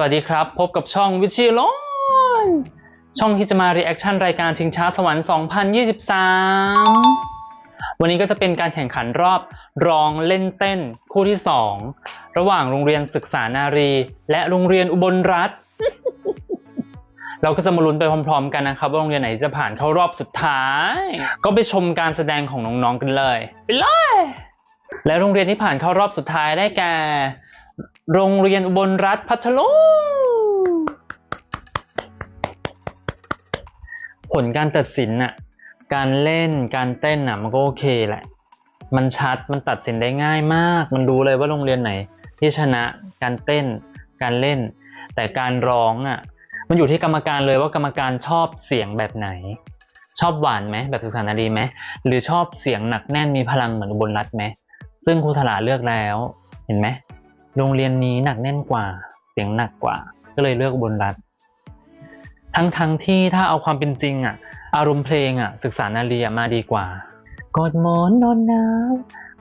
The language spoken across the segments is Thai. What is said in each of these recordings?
สวัสดีครับ พบกับช่องวิชิโลนช่องที่จะมารีแอคชั่นรายการชิงช้าสวรรค์ 2023 วันนี้ก็จะเป็นการแข่งขันรอบร้องเล่นเต้นคู่ที่ 2 ระหว่างโรงเรียนศึกษานารี และโรงเรียนอุบลรัฐ เราก็จะมาลุ้นไปพร้อม ๆ กันนะครับ ว่าโรงเรียนไหนจะผ่านเข้ารอบสุดท้าย ก็ไปชมการแสดงของน้องๆกันเลย ไปเลย และโรงเรียนที่ผ่านเข้ารอบสุดท้ายได้แก่ โรงเรียนอุบลรัฐพัทลุงผลการตัดสินน่ะ การเล่นการเต้นน่ะมันก็โอเคแหละ มันชัดมันตัดสินได้ง่ายมาก มันรู้เลยว่าโรงเรียนไหน ที่ชนะการเต้นการเล่น แต่การร้องอะ มันอยู่ที่กรรมการเลยว่ากรรมการชอบเสียงแบบไหน ชอบหวานไหมแบบศึกษานารีไหมหรือชอบเสียงหนักแน่นมีพลังเหมือนอุบลรัฐไหมซึ่งครูสลาเลือกแล้วเห็นไหม โรงเรียนนี้หนักแน่นกว่า เสียงหนักกว่า ก็เลยเลือกบลรัฐ ทั้งทั้งที่ถ้าเอาความเป็นจริงอะ อารมณ์เพลงอะ ศึกษานารีอะมาดีกว่ากอดหมอนนอนหนาว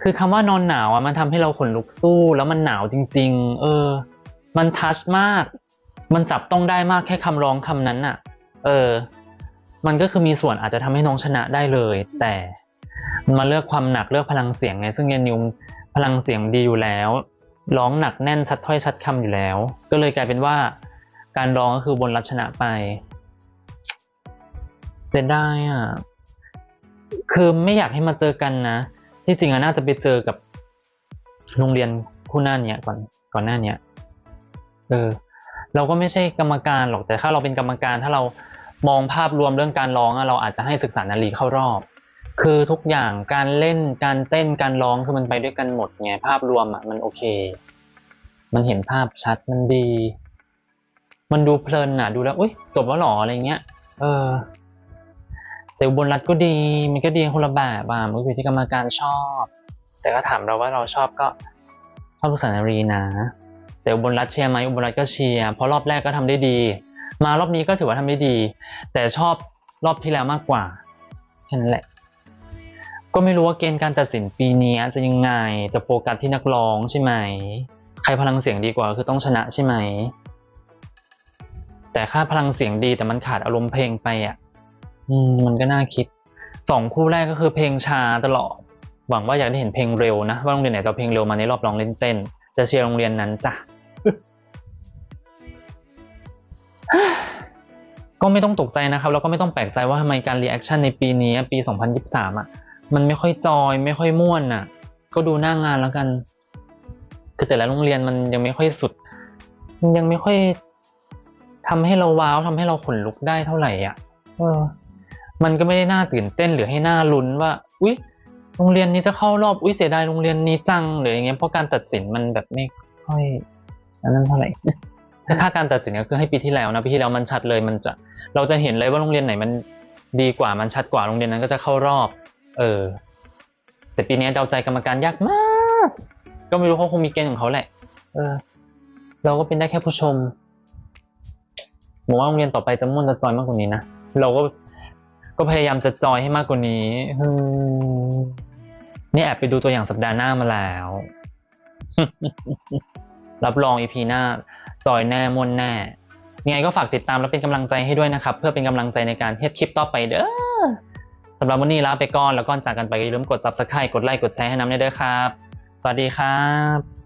คือคำว่านอนหนาวอะมันทำให้เราขนลุกสู้แล้วมันหนาวจริง ๆ เออ มันทัชมาก มันจับต้องได้มากแค่คำร้องคำนั้นอะ เออ มันก็คือมีส่วนอาจจะทำให้น้องชนะได้เลย แต่มันมาเลือกความหนักเลือกพลังเสียงไง ซึ่งเยนนิวพลังเสียงดีอยู่แล้ว ร้องหนักแน่นชัดถ้อยชัดคำอยู่แล้ว ก็เลยกลายเป็นว่า การร้องก็คือบนรัชนะไปเสียดายอะคือไม่อยากให้มาเจอกันนะที่จริงอะน่าจะไปเจอกับโรงเรียนคู่หน้าเนี้ยก่อนก่อนหน้าเนี้ยเออเราก็ไม่ใช่กรรมการหรอกแต่ถ้าเราเป็นกรรมการถ้าเรามองภาพรวมเรื่องการร้องอะเราอาจจะให้ศึกษานารีเข้ารอบ คือทุกอย่างการเล่นการเต้นการร้องคือมันไปด้วยกันหมดไงภาพรวมอะมันโอเค มันเห็นภาพชัดมันดี มันดูเพลินอะดูแล้วอุ้ยจบแล้วหรออะไรเงี้ย เออ แต่บนรัฐก็ดีมันก็ดีคนละแบบอะมันอยู่ที่กรรมการชอบ แต่ก็ถามเราว่าเราชอบก็ชอบภาษานารีนะ แต่บลรัฐเชียร์ไหมอุบลรัฐก็เชียร์เพราะรอบแรกก็ทำได้ดี มารอบนี้ก็ถือว่าทำได้ดี แต่ชอบรอบที่แล้วมากกว่าแค่นั้นแหละ ก็ไม่รู้ว่าเกณฑ์การตัดสินปีนี้จะยังไง จะโฟกัสที่นักร้องใช่ไหม ใครพลังเสียงดีกว่าคือต้องชนะใช่ไหม แต่ค่าพลังเสียงดีแต่มันขาดอารมณ์เพลงไปอะ อืม มันก็น่าคิด สองคู่แรกก็คือเพลงช้าตลอด หวังว่าอยากได้เห็นเพลงเร็วนะว่าโรงเรียนไหนจะเอเพลงเร็วมาในรอบร้องเล่นเต้น จะเชียร์โรงเรียนนั้นจ้ะก็ไม่ต้องตกใจนะครับ แล้วก็ไม่ต้องแปลกใจว่าทำไมการรีแอคชั่นในปีนี้ปี 2023 อะ มันไม่ค่อยจอยไม่ค่อยม่วนอะ ก็ดูหน้างานแล้วกัน คือแต่ละโรงเรียนมันยังไม่ค่อยสุด มันยังไม่ค่อยทำให้เราว้าวทำให้เราขนลุกได้เท่าไหร่อะเออ มันก็ไม่ได้น่าตื่นเต้นหรือให้หน่าลุ้นว่า อุ๊ย โรงเรียนนี้จะเข้ารอบ อุ๊ย เสียดายโรงเรียนนี้จังหรืออย่างเงี้ย เพราะการตัดสินมันแบบไม่ค่อย อันนั้นเท่าไหร่ถ้าการตัดสินก็คือให้ปีที่แล้วนะปีที่แล้วมันชัดเลยมันจะ เราจะเห็นเลยว่าโรงเรียนไหนมันดีกว่ามันชัดกว่าโรงเรียนนั้นก็จะเข้ารอบ เออ แต่ปีนี้เดาใจกรรมการยากมาก ก็ไม่รู้เขาคงมีเกณฑ์ของเขาแหละ เออ เราก็เป็นได้แค่ผู้ชมผมว่าโรงเรียนต่อไปจะม่วนจะจอยมากกว่านี้นะ เราก็ก็พยายามจะจอยให้มากกว่านี้นี่แอบไปดูตัวอย่างสัปดาห์หน้ามาแล้ว รับรองอีพีหน้าจอยแน่ม่วนแน่ยังไงก็ฝากติดตามและเป็นกำลังใจให้ด้วยนะครับ เพื่อเป็นกำลังใจในการเฮ็ดคลิปต่อไปเด้อ สำหรับวันนี้ลาไปก่อนแล้วก่อนจากกันไปอย่าลืมกด subscribe กดไลค์กดแชร์ให้น้ำได้ด้วยครับ สวัสดีครับ